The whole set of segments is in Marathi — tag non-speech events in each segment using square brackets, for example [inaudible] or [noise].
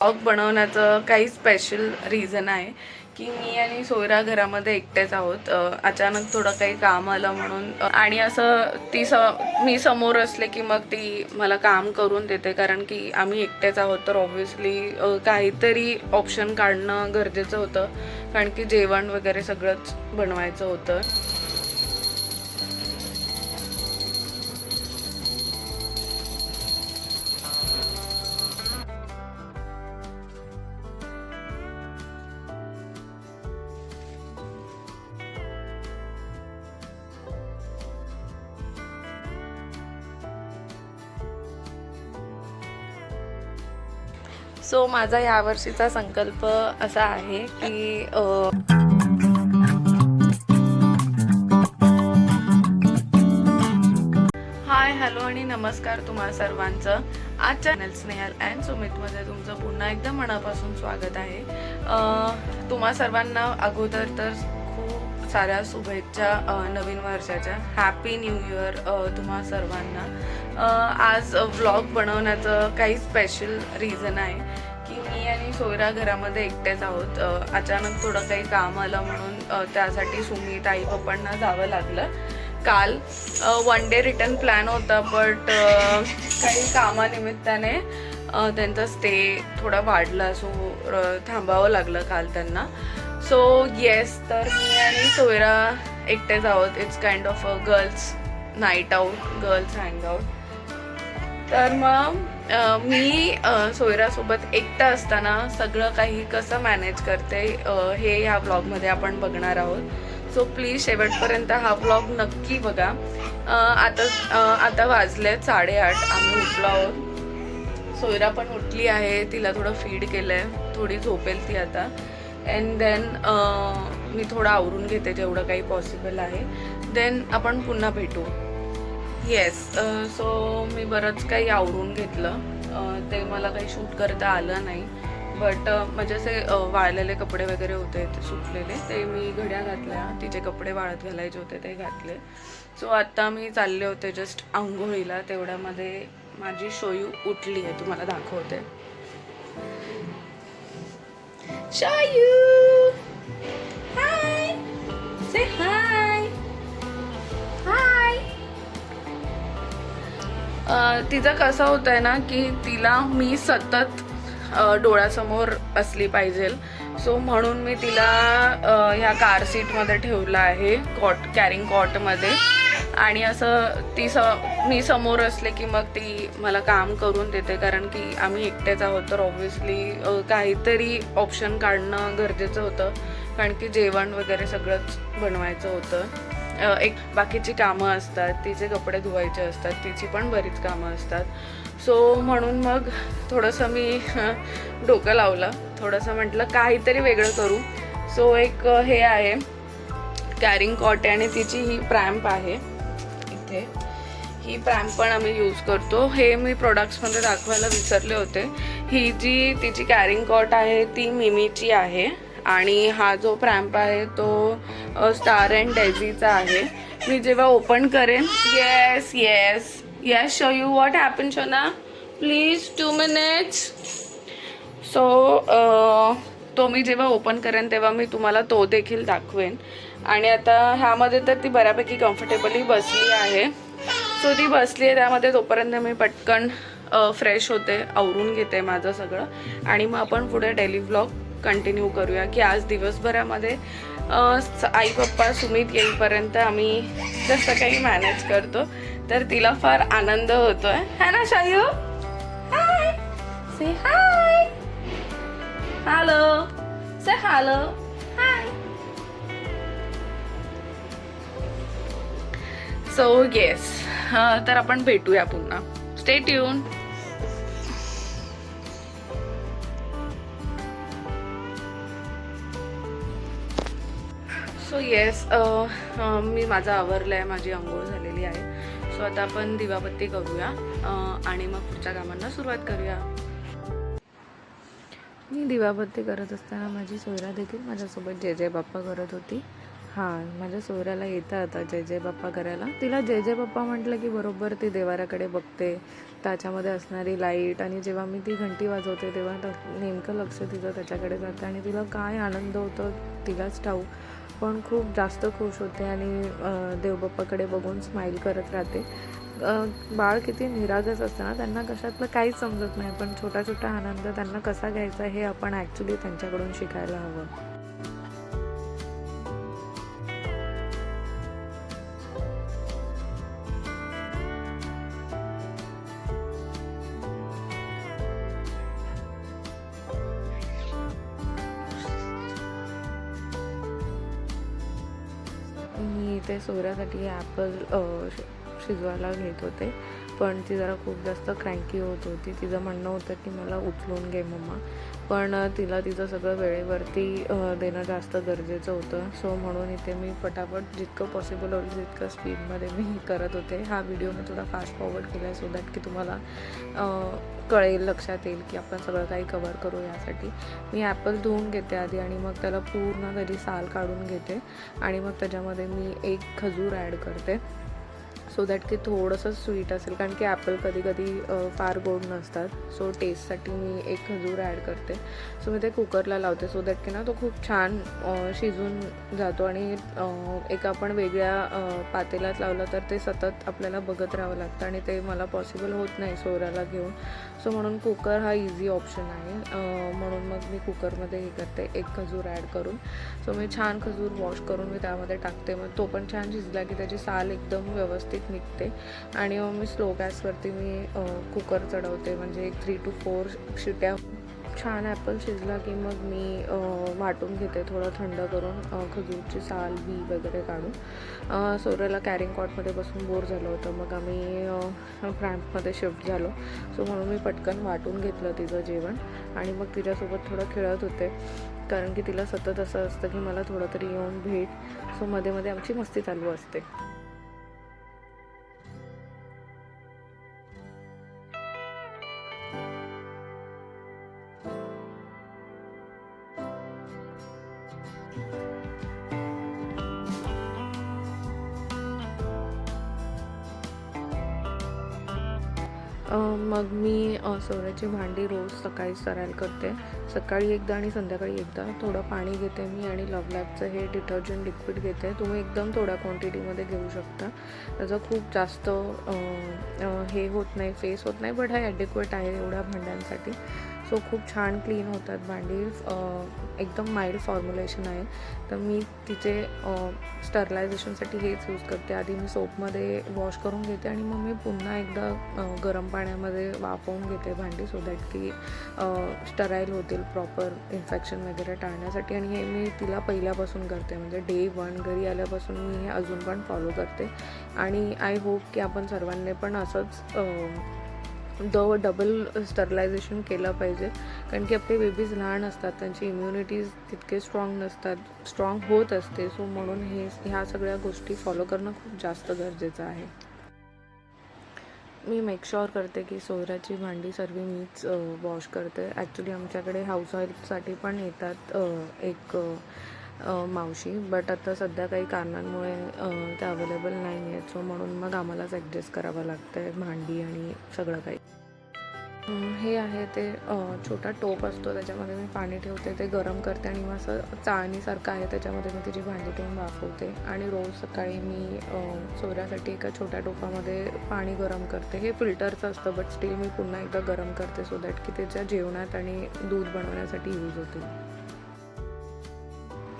ब्लॉग बनवण्याचं काही स्पेशल रिझन आहे की मी आणि सोयरा घरामध्ये एकटेच आहोत. अचानक थोडं काही काम आलं म्हणून आणि असं ती स मी समोर असले की मग ती मला काम करून देते. कारण की आम्ही एकटेच आहोत तर ऑब्व्हियसली काहीतरी ऑप्शन काढणं गरजेचं होतं. कारण की जेवण वगैरे सगळंच बनवायचं होतं. सो माझा यावर्षीचा संकल्प असा आहे की हाय हॅलो आणि नमस्कार तुम्हा सर्वांचं. आज चॅनल स्नेहल अँड सुमितमध्ये तुमचं पुन्हा एकदा मनापासून स्वागत आहे. तुम्हा सर्वांना अगोदर तर खूप साऱ्या शुभेच्छा नवीन वर्षाच्या. हॅपी न्यू इयर तुम्हा सर्वांना. आज व्लॉग बनवण्याचं काही स्पेशल रिझन आहे की मी आणि सोयरा घरामध्ये एकटेच आहोत. अचानक थोडं काही काम आलं म्हणून त्यासाठी सुमित आई पप्पांना जावं लागलं. काल वन डे रिटर्न प्लॅन होता बट काही कामानिमित्ताने त्यांचा स्टे थोडा वाढला सो थांबावं लागलं काल त्यांना. सो येस तर मी आणि सोयरा एकटेच आहोत. It's kind of a girls night out girls hang out तर मग मी सोयरासोबत एकटा असताना सगळं काही कसं मॅनेज करते हे ह्या ब्लॉगमध्ये आपण बघणार आहोत. सो प्लीज शेवटपर्यंत हा ब्लॉग नक्की बघा. आता आता वाजले साडेआठ आम्ही उठलो आहोत. सोयरा पण उठली आहे तिला थोडं फीड केलं आहे थोडी झोपेल ती आता. अँड देन मी थोडं आवरून घेते जेवढं काही पॉसिबल आहे. देन आपण पुन्हा भेटू. येस सो मी बरंच काही आवरून घेतलं. ते मला काही शूट करता आलं नाही. बट म्हणजे असे वाळलेले कपडे वगैरे होते ते सुटलेले. ते मी घड्या घातल्या. तिचे कपडे वाळत घालायचे होते ते घातले. सो आत्ता मी चालले होते जस्ट आंघोळीला. तेवढ्यामध्ये माझी शोयू उठली आहे. तुम्हाला दाखवते. शायू हाय से हाय तिचं कसं होतं आहे ना की तिला मी सतत डोळ्यासमोर असली पाहिजे. सो म्हणून मी तिला ह्या कार सीटमध्ये ठेवलं आहे कॉट कॅरिंग कॉटमध्ये आणि असं ती स मी समोर असले की मग ती मला काम करून देते कारण की आम्ही एकटेच आहोत. तर ऑब्व्हियसली काहीतरी ऑप्शन काढणं गरजेचं होतं. कारण की जेवण वगैरे सगळंच बनवायचं होतं. एक बाकीची कामं असतात तिचे कपडे धुवायचे असतात तिची पण बरीच कामं असतात. सो म्हणून मग थोडंसं मी डोकं लावलं. थोडंसं म्हटलं काहीतरी वेगळं करू. सो एक हे आहे. कॅरिंग कॉट आहे आणि तिची ही प्रॅम्प आहे. इथे. ही प्रॅम्प पण आम्ही यूज करतो. हे मी प्रोडक्ट्समध्ये दाखवायला विसरले होते. ही जी तिची कॅरिंग कॉट आहे ती मिमीची आहे. आणि हा जो प्रॅम्प आहे तो स्टार अँड डेझीचा आहे. मी जेव्हा ओपन करेन yes yes yes show you what happen show ना प्लीज टू मिनिट्स सो तो मी जेव्हा ओपन करेन तेव्हा मी तुम्हाला तो देखील दाखवेन. आणि आता ह्यामध्ये तर ती बऱ्यापैकी कम्फर्टेबली बसली आहे. सो ती बसली आहे त्यामध्ये तोपर्यंत मी पटकन फ्रेश होते आवरून घेते माझं सगळं. आणि मग आपण पुढे डेली व्लॉग कंटिन्यू करूया की आज दिवसभरामध्ये आई पप्पा सुमित येईपर्यंत आम्ही जसं काही मॅनेज करतो. तर तिला फार आनंद होतोय. है ना Shayu? Hi say hi hello say hello hi so yes तर आपण भेटूया पुन्हा. स्टे ट्यून येस मी माझं आवरलं आहे माझी आंघोळ झालेली आहे. सो आता आपण दिवाबत्ती करूया. आणि मग पुढच्या कामांना सुरुवात करूया. मी दिवाबत्ती करत असताना माझी सोयरा देखील माझ्यासोबत जे जे बाप्पा करत होती. हां माझ्या सोयऱ्याला येतं आता जय जय बाप्पा करायला. तिला जय जय बाप्पा म्हटलं की बरोबर ती देवाऱ्याकडे बघते. त्याच्यामध्ये असणारी लाइट आणि जेव्हा मी ती घंटी वाजवते तेव्हा नेमकं लक्ष तिचं त्याच्याकडे जातं आणि तिला काय आनंद होतो तिलाच ठाऊ पण खूप जास्त खुश होते आणि देवबाप्पाकडे बघून स्माईल करत राहते. बाळ किती निरागस असतं ना त्यांना कशातलं काहीच समजत नाही. पण छोटा छोटा आनंद त्यांना कसा घ्यायचा हे आपण ॲक्च्युली त्यांच्याकडून शिकायला हवं. इथे सोऱ्यासाठी ॲपल शिजवायला घेत होते. पण ती जरा खूप जास्त क्रँकी होत होती. तिचं म्हणणं होतं की मला उचलून घे मम्मा. पण तिला तिचं सगळं वेळेवरती देणं जास्त गरजेचं होतं. सो म्हणून इथे मी पटापट जितकं पॉसिबल होईल तितकं स्पीडमध्ये मी [laughs] करत होते. हा व्हिडिओ मी थोडा फास्ट फॉरवर्ड केला आहे सो दॅट की तुम्हाला कळेल लक्षात येईल की आपण सगळं काही कवर करू यासाठी. मी ॲपल धुवून घेते आधी आणि मग त्याला पूर्ण त्याची साल काढून घेते. आणि मग त्याच्यामध्ये मी एक खजूर ॲड करते. सो दॅट की थोडंसं स्वीट असेल. कारण की ॲपल कधी कधी फार गोड नसतात. सो टेस्टसाठी मी एक खजूर ॲड करते. सो मी ते कुकरला लावते सो दॅट की ना तो खूप छान शिजून जातो. आणि एक आपण वेगळ्या पातेल्यात लावलं तर ते सतत आपल्याला बघत राहावं लागतं. आणि ते मला पॉसिबल होत नाही सोऱ्याला घेऊन. सो म्हणून कुकर हा इझी ऑप्शन आहे. म्हणून मग मी कुकरमध्ये हे करते. एक खजूर ॲड करून. सो मी छान खजूर वॉश करून मी त्यामध्ये टाकते. मग तो पण छान शिजला की त्याची साल एकदम व्यवस्थित निघते. आणि मग मी स्लो गॅसवरती मी कुकर चढवते. म्हणजे एक थ्री टू फोर शिट्या छान ॲपल शिजला की मग मी वाटून घेते थोडं थंड करून खजूरची साल बी वगैरे काढून. सोऱ्याला कॅरिंग कॉटमध्ये बसून बोर झालं होतं. मग आम्ही फ्रॅम्पमध्ये शिफ्ट झालो. सो म्हणून मी पटकन वाटून घेतलं तिचं जेवण. आणि मग तिच्यासोबत थोडं खेळत होते. कारण की तिला सतत असं असतं की मला थोडं तरी येऊन भेट. सो मध्ये मध्ये आमची मस्ती चालू असते. मग मी सोऱ्याची भांडी रोज सकाळी सरायला करते. सकाळी एकदा आणि संध्याकाळी एकदा. थोडं पाणी घेते मी आणि लवलॅबचं हे डिटर्जंट लिक्विड घेते. तुम्ही एकदम थोड्या क्वांटिटीमध्ये घेऊ शकता. त्याचं खूप जास्त हे होत नाही फेस होत नाही बट हा ॲडिक्वेट आहे एवढ्या भांड्यांसाठी. सो खूप छान क्लीन होतात भांडी एकदम माइल्ड फॉर्म्युलेशन आहे. तर मी तिचे स्टरलायझेशनसाठी हेच यूज करते. आधी मी सोपमध्ये वॉश करून घेते आणि मग मी पुन्हा एकदा गरम पाण्यामध्ये वाफवून घेते भांडी सो दॅट की स्टराईल होतील प्रॉपर इन्फेक्शन वगैरे टाळण्यासाठी. आणि हे मी तिला पहिल्यापासून करते. म्हणजे डे वन घरी आल्यापासून मी हे अजून पण फॉलो करते. आणि आय होप की आपण सर्वांनी पण असंच द डबल स्टरलायझेशन केलं पाहिजे. कारण की आपले बेबीज लहान असतात त्यांची इम्युनिटीज तितके स्ट्रॉंग नसतात स्ट्रॉंग होत असते. सो म्हणून हे ह्या सगळ्या गोष्टी फॉलो करणं खूप जास्त गरजेचं आहे. मी मेक करते की सोयराची भांडी सर्व मीच वॉश करते. ॲक्च्युली आमच्याकडे हाऊस ऑईलसाठी पण येतात एक मावशी. बट आता सध्या काही कारणांमुळे ते त्या अवेलेबल नाही आहेत सो म्हणून मग आम्हालाच ॲडजस्ट करावं लागतं आहे भांडी आणि सगळं काही. हे आहे ते छोटा टोप असतो त्याच्यामध्ये मी पाणी ठेवते ते गरम करते आणि मग असं चाळणीसारखं आहे त्याच्यामध्ये मी तिची भांडी ठेवून वाफवते. आणि रोज सकाळी मी सोऱ्यासाठी एका छोट्या टोपामध्ये पाणी गरम करते. हे फिल्टरचं असतं बट स्टील मी पुन्हा एकदा गरम करते सो दॅट की त्याच्या जेवणात आणि दूध बनवण्यासाठी यूज होते.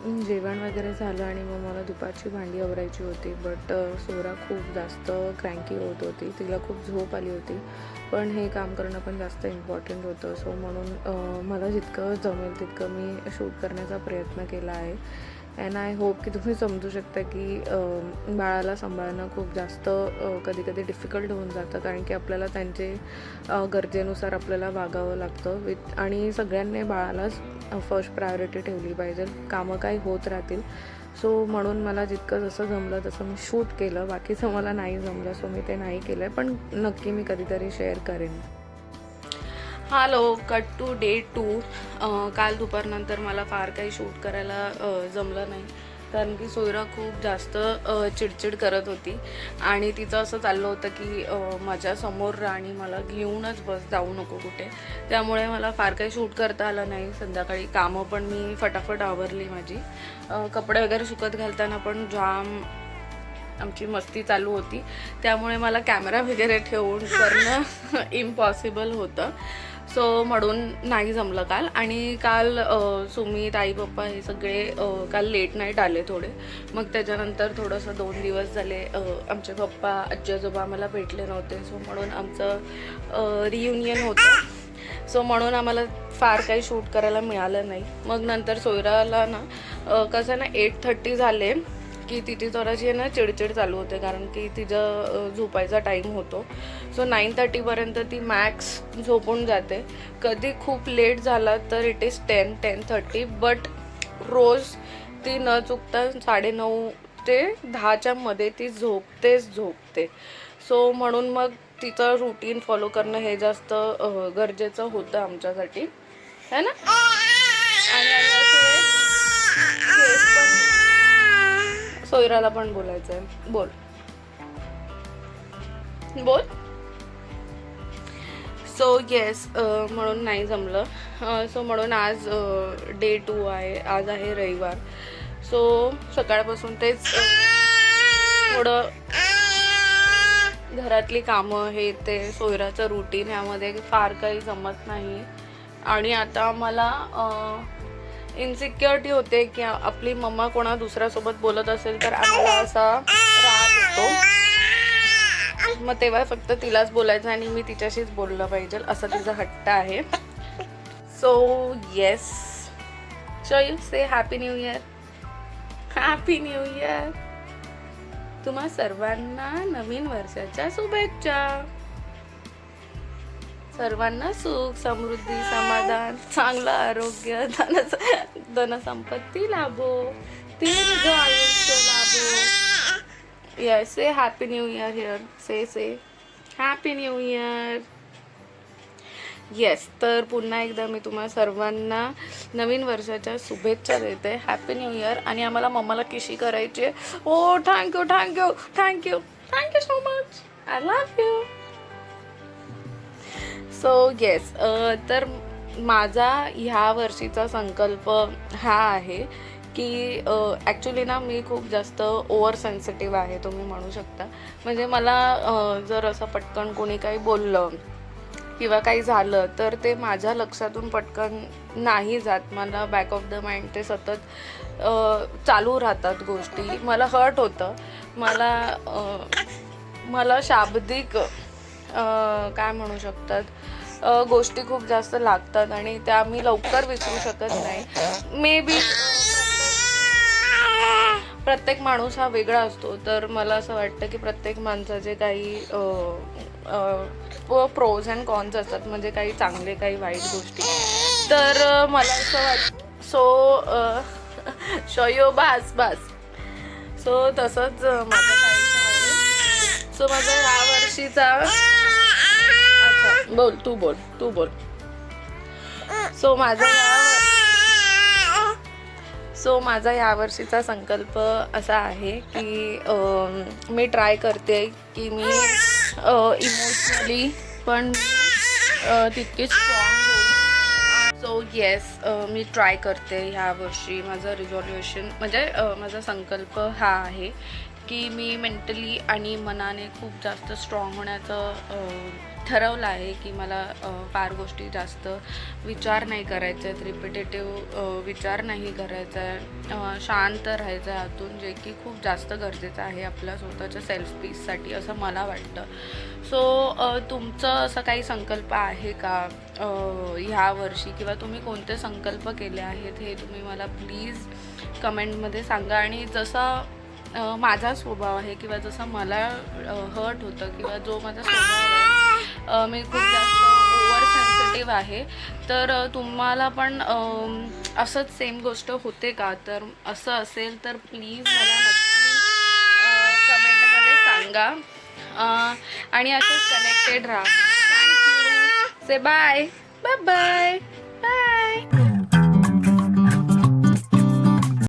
जेवण वगैरे झालं आणि मग मला दुपारची भांडी आवरायची होती बट सोरा खूप जास्त क्रँकी होत होती. तिला खूप झोप आली होती. पण हे काम करणं पण जास्त इम्पॉर्टंट होतं. सो म्हणून मला जितकं जमेल तितकं मी शूट करण्याचा प्रयत्न केला आहे. अँड आय होप की तुम्ही समजू शकता की बाळाला सांभाळणं खूप जास्त कधी कधी डिफिकल्ट होऊन जातं. कारण की आपल्याला त्यांचे गरजेनुसार आपल्याला वागावं लागतं. विथ आणि सगळ्यांनी बाळालाच फर्स्ट प्रायोरिटी ठेवली पाहिजे. कामं काही होत राहतील. सो म्हणून मला जितकं जसं जमलं तसं मी शूट केलं. बाकीचं मला नाही जमलं सो मी ते नाही केलं आहे पण नक्की मी कधीतरी शेअर करेन. Hello cut to day to काल दुपारनंतर मला फार काही शूट करायला जमलं नाही. कारण की सोयरा खूप जास्त चिडचिड करत होती. आणि तिचं असं चाललं होतं की माझ्यासमोर राणी आणि मला घेऊनच बस जाऊ नको कुठे. त्यामुळे मला फार काही शूट करता आलं नाही. संध्याकाळी कामं पण मी फटाफट आवरली माझी. कपडे वगैरे सुकत घालताना पण जाम आमची मस्ती चालू होती. त्यामुळे मला कॅमेरा वगैरे ठेवून करणं [laughs] इम्पॉसिबल होतं. सो म्हणून नाही जमलं काल. आणि काल अ, सुमित आई पप्पा हे सगळे काल लेट नाईट आले थोडे. मग त्याच्यानंतर थोडंसं दोन दिवस झाले आमचे पप्पा आजी आजोबा आम्हाला भेटले नव्हते. सो म्हणून आमचं रियुनियन होतं. सो म्हणून आम्हाला फार काही शूट करायला मिळालं नाही. मग नंतर सोयराला ना कसं ना एट थर्टी झाले. की तिची जराशी आहे ना चिडचिड चालू होते कारण की तिचं झोपायचा टाईम होतो. सो नाईन थर्टीपर्यंत ती मॅक्स झोपून जाते. कधी खूप लेट झाला तर it is ten ten thirty but रोज ती न चुकता साडेनऊ ते दहाच्या मध्ये ती झोपतेच झोपते. सो म्हणून मग तिचं रुटीन फॉलो करणं हे जास्त गरजेचं होतं आमच्यासाठी. है ना? आणि सोयराला पण बोलायचं आहे बोल. बोल सो येस म्हणून नाही जमलं. सो म्हणून आज डे टू आहे. आज आहे रविवार. सो सकाळपासून तेच थोडं घरातली कामं हे ते सोयराचं रुटीन ह्यामध्ये फार काही जमत नाही. आणि आता मला इन्सिक्युरिटी होते की आपली मम्मा कोणा दुसऱ्यासोबत बोलत असेल तर आम्हाला असा राग येतो. मग तेव्हा फक्त तिलाच बोलायचं आणि मी तिच्याशीच बोललं पाहिजे. असं तिचा हट्ट आहे. सो येस चल you say happy new year happy new year तुम्हा सर्वांना नवीन वर्षाच्या शुभेच्छा. सर्वांना सुख समृद्धी समाधान चांगलं आरोग्य धन धनसंपत्ती लाभो. दीर्घ आयुष्य लाभो. Yes say happy new year here say say happy new year yes तर पुन्हा एकदा मी तुम्हाला सर्वांना नवीन वर्षाच्या शुभेच्छा देते. हॅपी न्यू इयर आणि आम्हाला मम्माला किशी करायची आहे? ओ thank you thank you thank you thank you so much I love you so yes तर माझा ह्या वर्षीचा संकल्प हा आहे की ॲक्च्युली ना मी खूप जास्त ओव्हर सेन्सिटिव्ह आहे तुम्ही म्हणू शकता. म्हणजे मला जर असं पटकन कोणी काही बोललं किंवा काही झालं तर ते माझ्या लक्षातून पटकन नाही जात. मला बॅक ऑफ द माइंड ते सतत चालू राहतात गोष्टी. मला हर्ट होतं. मला मला शाब्दिक काय म्हणू शकतात? गोष्टी खूप जास्त लागतात आणि त्या मी लवकर विसरू शकत नाही. मे बी प्रत्येक माणूस हा वेगळा असतो. तर मला असं वाटतं की प्रत्येक माणसाचे काही प्रोज अँड कॉन्स असतात. म्हणजे काही चांगले काही वाईट गोष्टी. तर मला असं वाट सो शयो बास बास सो तसंच माझं सो माझा यावर्षीचा बोल तू बोल तू बोल. सो माझा सो माझा यावर्षीचा संकल्प असा आहे की मी ट्राय करते की मी इमोशनली पण तितकी स्ट्रॉंग सो येस मी ट्राय करते ह्या वर्षी. माझं रिझॉल्युशन म्हणजे माझा संकल्प हा आहे की मी मेंटली आणि मनाने खूप जास्त स्ट्रॉंग होण्याचं ठरवलं आहे की मला फार गोष्टी जास्त विचार नाही करायचे आहेत. रिपिटेटिव्ह विचार नाही करायचा आहे शांत राहायचं आहे आतून जे की खूप जास्त गरजेचं आहे आपल्या स्वतःच्या सेल्फ पीससाठी असं मला वाटतं. सो तुमचं असं काही संकल्प आहे का? ह्या वर्षी किंवा तुम्ही कोणते संकल्प केले आहेत हे तुम्ही मला प्लीज कमेंटमध्ये सांगा. आणि जसं माझा स्वभाव आहे किंवा जसं मला हर्ट होतं किंवा जो माझा स्वभाव आहे मी खूप जास्त ओव्हर सेन्सिटिव्ह आहे. तर तुम्हाला पण असंच सेम गोष्ट होते का? तर असं असेल तर प्लीज मला नक्की कमेंटमध्ये सांगा. आणि असेच कनेक्टेड राहा. Thank you say bye bye bye